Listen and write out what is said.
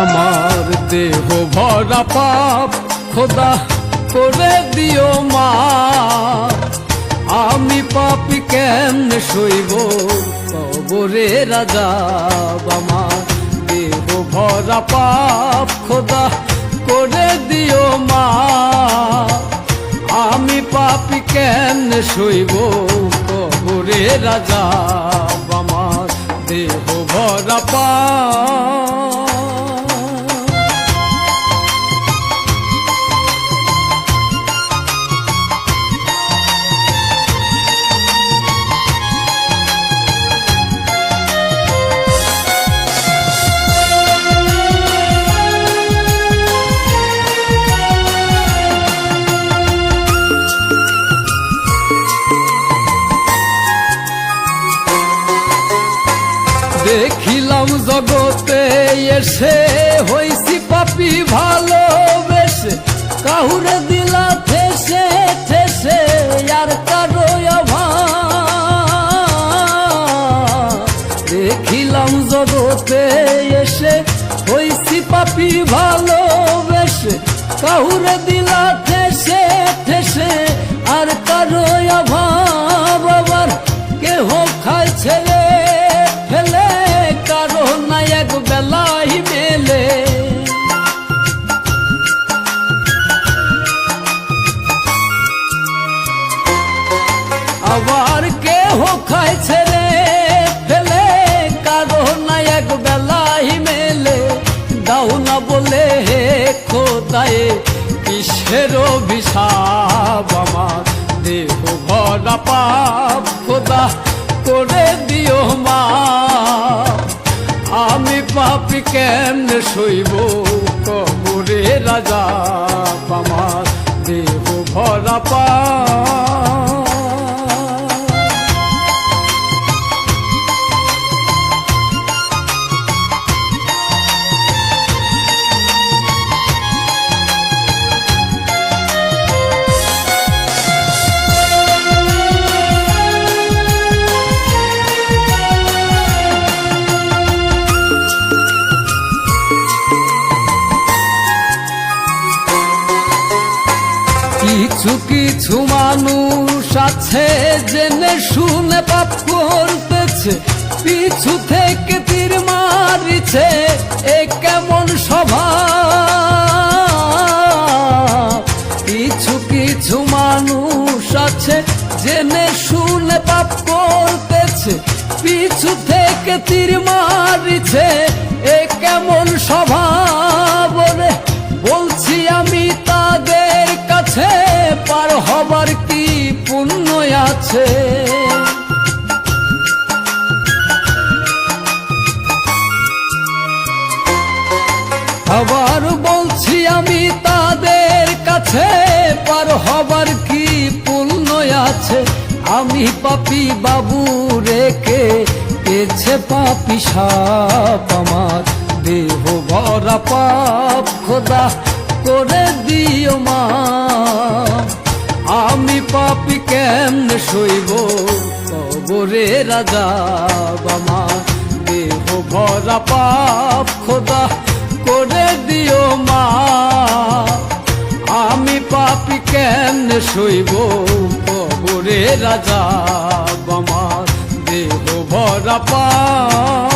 আমার দেহ ভরা পাপ খোদা করে দিও মা। আমি পাপি কেমনে সইব? কবরে রাজা আমার দেহ ভরা পাপ খোদা করে দিও মা। আমি পাপি কেমনে সইব? কবরে রাজা আমার দেহ ভরা পাপ দেখিলাম জগতে এসে হইছি পাপি ভালোবেসে কাহুরে দিলা ঠেসে ঠেসে, আর কারও। দেখিলাম জগতে এসে হইছি পাপি ভালোবেসে কাহুরে দিলা ঠেসে ঠেসে, আর কারও আবার কেহ খায় ছেলে ফেলে, কারও না এক বেলাই মেলে। দাও না বলে হে খোদায়ে, কিসের অভিশাপ আমার? দেহ ভরা পাপ খোদা করে দিও মা। আমি পাপি কেমনে সইব? কবরে রাজা আমার? দেহ ভরা পাপ কিছু মানুষ আছে জেনে শুনে পাপ করতেছে। পিছু থেকে তীর মারিছে এ কেমন স্বভাব কিছু কিছু মানুষ আছে জেনে শুনে পাপ করতেছে। পিছু থেকে তীর আছে আবার বলছি আমি তাদের কাছে, পার হবার কি পুণ্য আছে? আমি পাপি বাবু রেখে পেছে পাপি সাপ আমার। দেহ ভরা পাপ খোদা করে দিও মা। পাপি কেমনে সইব? কবরে রাজা বামা, দেহ ভরা পাপ খোদা করে দিও মা। আমি পাপি কেমনে সইব? কবরে রাজা আমার দেহ ভরা পাপ